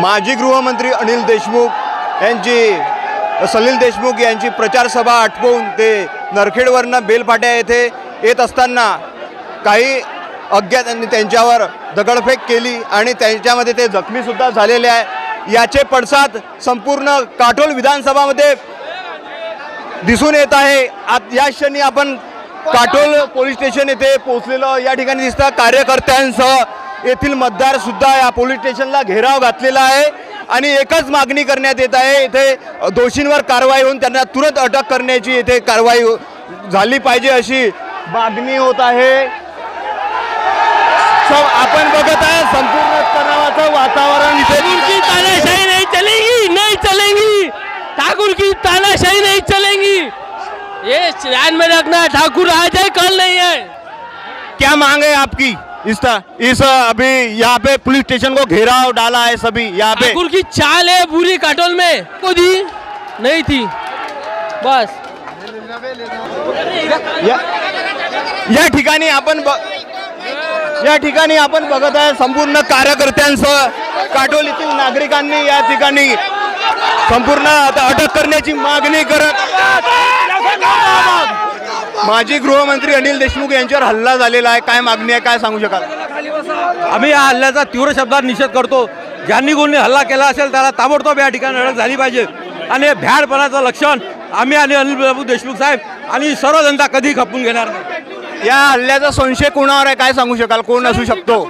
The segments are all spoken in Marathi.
माजी गृहमंत्री अनिल देशमुख यांची सलील देशमुख यांची प्रचारसभा आटपवून ते नरखेडवरनं बेलपाट्या येथे येत असताना काही अज्ञातांनी त्यांच्यावर दगडफेक केली आणि त्यांच्यामध्ये ते जखमीसुद्धा झालेले आहे. याचे पडसाद संपूर्ण काटोल विधानसभामध्ये दिसून येत आहे. आत या क्षणी आपण काटोल पोलीस स्टेशन येथे पोहोचलेलो. या ठिकाणी दिसतं कार्यकर्त्यांसह येथील मतदार सुद्धा या पोलीस स्टेशनला घेराव घातलेला आहे. आणि एकच मागणी करण्यात येत आहे येथे दोषींवर कारवाई होऊन त्यांना तुरंत अटक करण्याची येथे कारवाई झाली पाहिजे अशी मागणी होत आहे. आपण बघत आहे संपूर्ण तणावाचं वातावरण इथे ठाकुर की तानाशाही नहीं चलेगी नहीं चलेंगी. ठाकुर की तानाशाही नहीं चलेंगी. ये ध्यान में रखना ठाकुर आज है कल नहीं है. क्या मांग है आपकी? इस त- इस अभी यहाँ पे पुलिस स्टेशन को घेराव डाला है सभी यहाँ पे। ठाकुर की चाल है पूरी काटोल में। को दी? नहीं थी। बस। या ठिकाणी आपण या ठिकाणी आपण बघत आहे संपूर्ण कार्यकर्त्यांसह काटोल येथील नागरिकांनी या ठिकाणी संपूर्ण आता अटक करण्याची मागणी करत माजी गृहमंत्री अनिल देशमुख यांच्यावर हल्ला झालेला आहे. काय मागणी आहे? काय सांगू शकाल? आम्ही या हल्ल्याचा तीव्र शब्दात निषेध करतो. ज्यांनी कोणी हल्ला केला असेल त्याला ताबडतोब या ठिकाणी अटक झाली पाहिजे. आणि हे भ्याडपणाचं लक्षण आम्ही आणि अनिल बाबू देशमुख साहेब आणि सर्व जनता कधी खपून घेणार नाही. या हल्ल्याचा संशय कोणावर आहे? काय सांगू शकाल? कोण असू शकतो?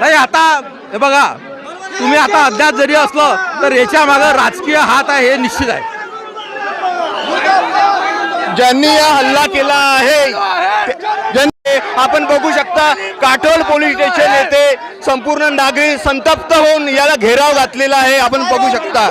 नाही आता हे बघा तुम्ही आता अज्ञात जरी असलं तर याच्या मागं राजकीय हात आहे हे निश्चित आहे. ज्यांनी हा हल्ला केला आहे आपण बघू शकता काटोल पोलीस स्टेशन येथे संपूर्ण नागरिक संतप्त होऊन याला घेराव घातलेला आहे आपण बघू शकता.